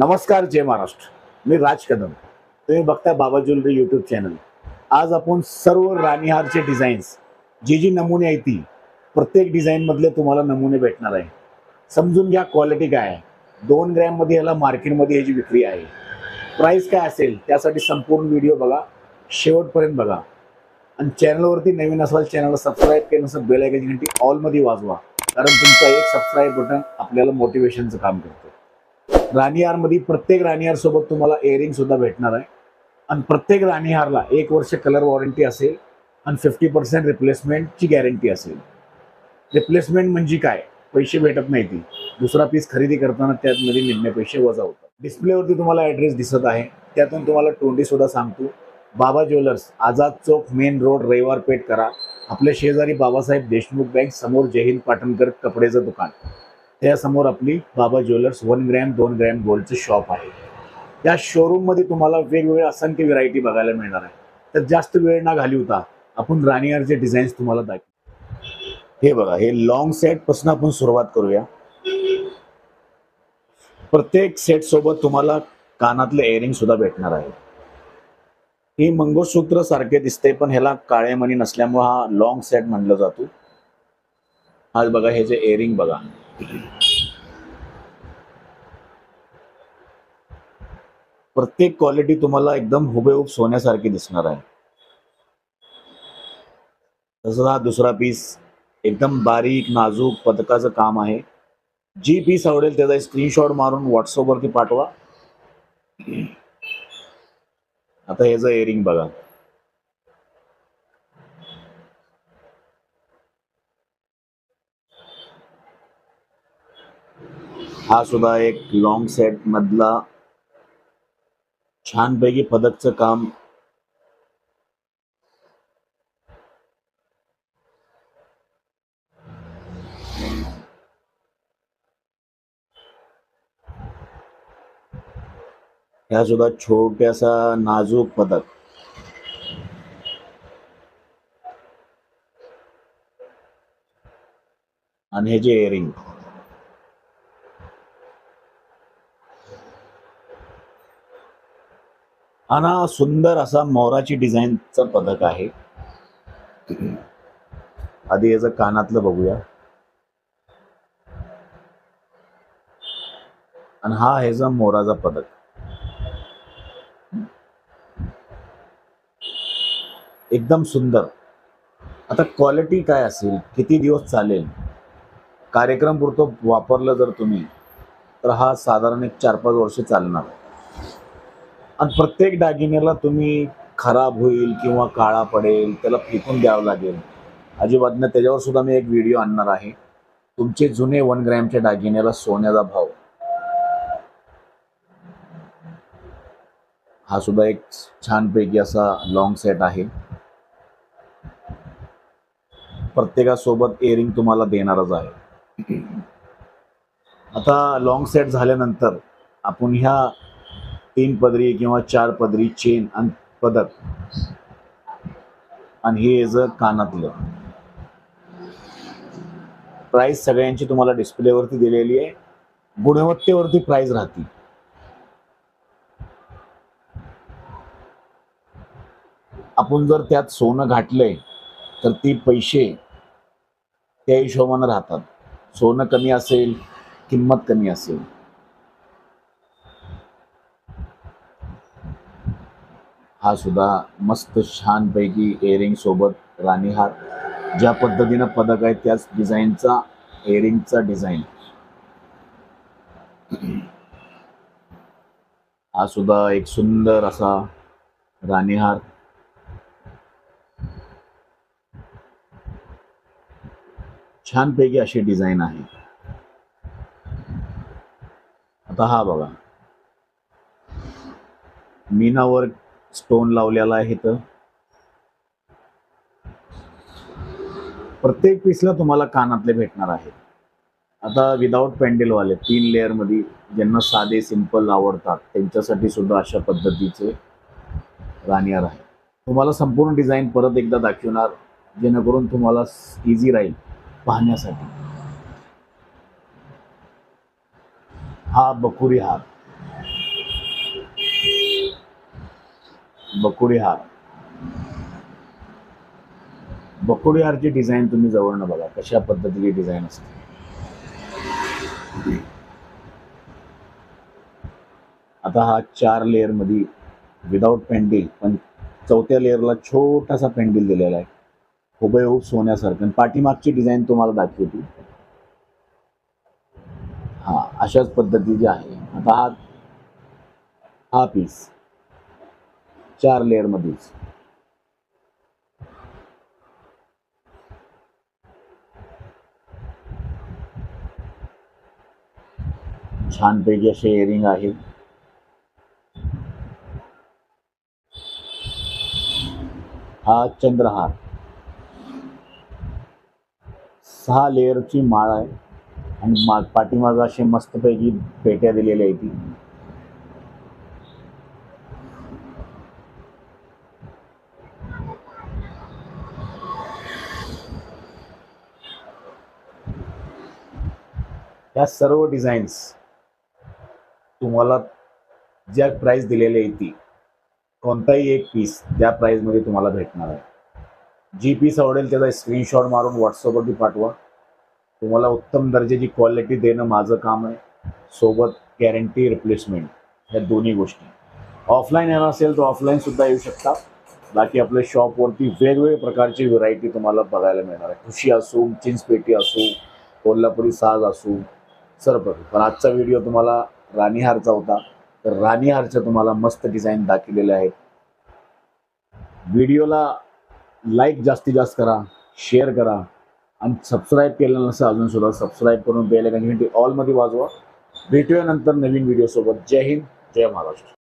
नमस्कार जय महाराष्ट्र. मी राज कदम. तुम्ही बघताय बाबा ज्वेलरी यूट्यूब चॅनल आज आपण सर्व राणीहारचे डिझाईन्स जी जी नमुने आहेत ती प्रत्येक डिझाईनमधले तुम्हाला नमुने भेटणार आहे समजून घ्या क्वालिटी काय आहे. दोन ग्रॅममध्ये याला मार्केटमध्ये ह्याची विक्री आहे. प्राईस काय असेल त्यासाठी संपूर्ण व्हिडिओ बघा. शेवटपर्यंत बघा. आणि चॅनलवरती नवीन असाल चॅनलला सबस्क्राईब केलं नसेल बेल घंटी ऑलमध्ये वाजवा. कारण तुमचं एक सबस्क्राईब बटन आपल्याला मोटिवेशनचं काम करतं. राणीहारमध्ये प्रत्येक राणीहार सोबत तुम्हाला एअरिंग सुद्धा भेटणार आहे. आणि प्रत्येक राणीहारला एक वर्ष कलर वॉरंटी असेल आणि फिफ्टी पर्सेंट रिप्लेसमेंटची गॅरंटी असेल. रिप्लेसमेंट म्हणजे काय? पैसे भेटत नाही ती. दुसरा पीस खरेदी करताना त्यामध्ये निम्मे पैसे वजा होतात. डिस्प्लेवरती तुम्हाला ॲड्रेस दिसत आहे. त्यातून तुम्हाला तोंडी सुद्धा सांगतो. Baba jewellers Azad Chowk main road Raviwar Peth करा. आपल्या शेजारी बाबासाहेब देशमुख बँक समोर जयहिंद पाटणकर कपड्याचं दुकान. त्यासमोर आपली बाबा ज्वेलर्स वन ग्रॅम दोन ग्रॅम गोल्डचं शॉप आहे. त्या शोरूममध्ये तुम्हाला वेगवेगळ्या असंख्य व्हेरायटी बघायला मिळणार आहे. तर जास्त वेळ ना घाली होता आपण राणीहारचे डिझाईन्स तुम्हाला दाखवू हे बघा हे लॉंग सेटपासून आपण सुरुवात करूया. प्रत्येक सेट सोबत तुम्हाला कानातले एअरिंग सुद्धा भेटणार आहे ही मंगळसूत्र सारखे दिसते पण ह्याला काळे मणी नसल्यामुळे हा लॉंग सेट म्हणलं जातो. आज बघा हे जे एअरिंग बघा. प्रत्येक क्वालिटी तुम्हाला एकदम हुबेहूब सोन्यासारखी दिसणार आहे. तसं हा दुसरा पीस एकदम बारीक नाजूक पदकाचं काम आहे. जी पीस आवडेल त्याचा स्क्रीनशॉट मारून व्हॉट्सअपवरती पाठवा. आता ह्याचं एअरिंग बघा. हा सुद्धा एक लॉंग सेट मधला छानपैकी पदकचं काम। ह्या सुद्धा छोट्यासा नाजूक पदक? आणि हे जे एअरिंग आणि सुंदर असा मोराची डिझाईनचा पदक आहे. आधी याचं कानातलं बघूया. आणि हा ह्याचा मोराचा पदक. एकदम सुंदर. आता क्वालिटी काय असेल? किती दिवस चालेल? कार्यक्रम पुरतो वापरलं जर तुम्ही तर हा साधारण एक चार पाच वर्ष चालणार. आणि प्रत्येक दागिन्याला तुम्ही खराब होईल किंवा काळा पडेल त्याला फेकून द्यावं लागेल. अजिबात नाही त्याच्यावर सुद्धा मी एक व्हिडिओ आणणार आहे. तुमचे जुने वन ग्रॅमच्या दागिन्याला सोन्याचा भाव. हा सुद्धा एक छानपैकी असा लॉंग सेट आहे. प्रत्येकासोबत एअरिंग तुम्हाला देणारच आहे. आता लॉंग सेट झाल्यानंतर आपण ह्या तीन पदरी किंवा चार पदरी चेन आणि पदक. आणि हे याचं कानातलं. प्राइस सगळ्यांची तुम्हाला डिस्प्लेवरती दिलेली आहे. गुणवत्तेवरती प्राइस राहते आपण जर त्यात सोनं घातलंय तर ती पैसे त्या हिशोबानं राहतात. सोनं कमी असेल किंमत कमी असेल. हा सुद्धा मस्त छानपैकी एअरिंग सोबत राणीहार. ज्या पद्धतीनं पदक आहे त्याच डिझाईनचा एअरिंगचा डिझाईन हा सुद्धा एक सुंदर असा राणीहार. छानपैकी अशी डिझाईन आहे. आता हा बघा. मीनावर स्टोन लावलेला आहे इथं. प्रत्येक पीसला तुम्हाला कानातले भेटणार आहेत आता विदाऊट पॅन्डेलवाले तीन लेअरमध्ये ज्यांना साधे सिंपल आवडतात त्यांच्यासाठी सुद्धा अशा पद्धतीचे राणीहार आहे. तुम्हाला संपूर्ण डिझाईन परत एकदा दाखवणार जेणेकरून तुम्हाला इझी राहील पाहण्यासाठी. हा बकुरी हार. बकुडी हार. बकुडी हारची डिझाईन तुम्ही जवळनं बघा कशा पद्धतीची डिझाईन असते. आता हा चार लेअरमध्ये विदाऊट पेंडिल पण चौथ्या लेअरला छोटासा पेंडिल दिलेला आहे. हुबेहूब सोन्यासारखं. आणि पाठीमागची डिझाईन तुम्हाला दाखवते. हा अशाच पद्धतीची आहे. आता हा हा पीस चार लेअर मध्येच छानपैकी असे इयरिंग आहे हा चंद्रहार. सहा लेअरची माळ आहे. आणि मा पाठीमागं असे मस्तपैकी पेट्या दिलेल्या आहेत. ह्या सर्व डिझाईन्स तुम्हाला ज्या प्राईस दिलेल्या आहे ती कोणताही एक पीस त्या प्राईजमध्ये तुम्हाला भेटणार आहे. जी पीस आवडेल त्याचा स्क्रीनशॉट मारून व्हॉट्सअपवरती पाठवा. तुम्हाला उत्तम दर्जाची क्वालिटी देणं माझं काम आहे. सोबत गॅरंटी रिप्लेसमेंट ह्या दोन्ही गोष्टी. ऑफलाईन येणार असेल तर ऑफलाईनसुद्धा येऊ शकता. बाकी आपल्या शॉपवरती वेगवेगळ्या प्रकारची व्हरायटी तुम्हाला बघायला मिळणार आहे. खुशी असू चिंचपेटी असू कोल्हापुरी साज असू सर्व पण आजचा व्हिडिओ तुम्हाला राणीहारचा होता. तर राणीहारच्या तुम्हाला मस्त डिझाईन दाखवलेले आहेत. व्हिडिओला लाईक जास्तीत जास्त करा शेअर करा. आणि सबस्क्राईब केलं नसेल अजून सुद्धा सबस्क्राईब करून बेल घंटी ऑलमध्ये वाजवा. भेटूया नंतर नवीन व्हिडिओसोबत जय हिंद जय महाराष्ट्र.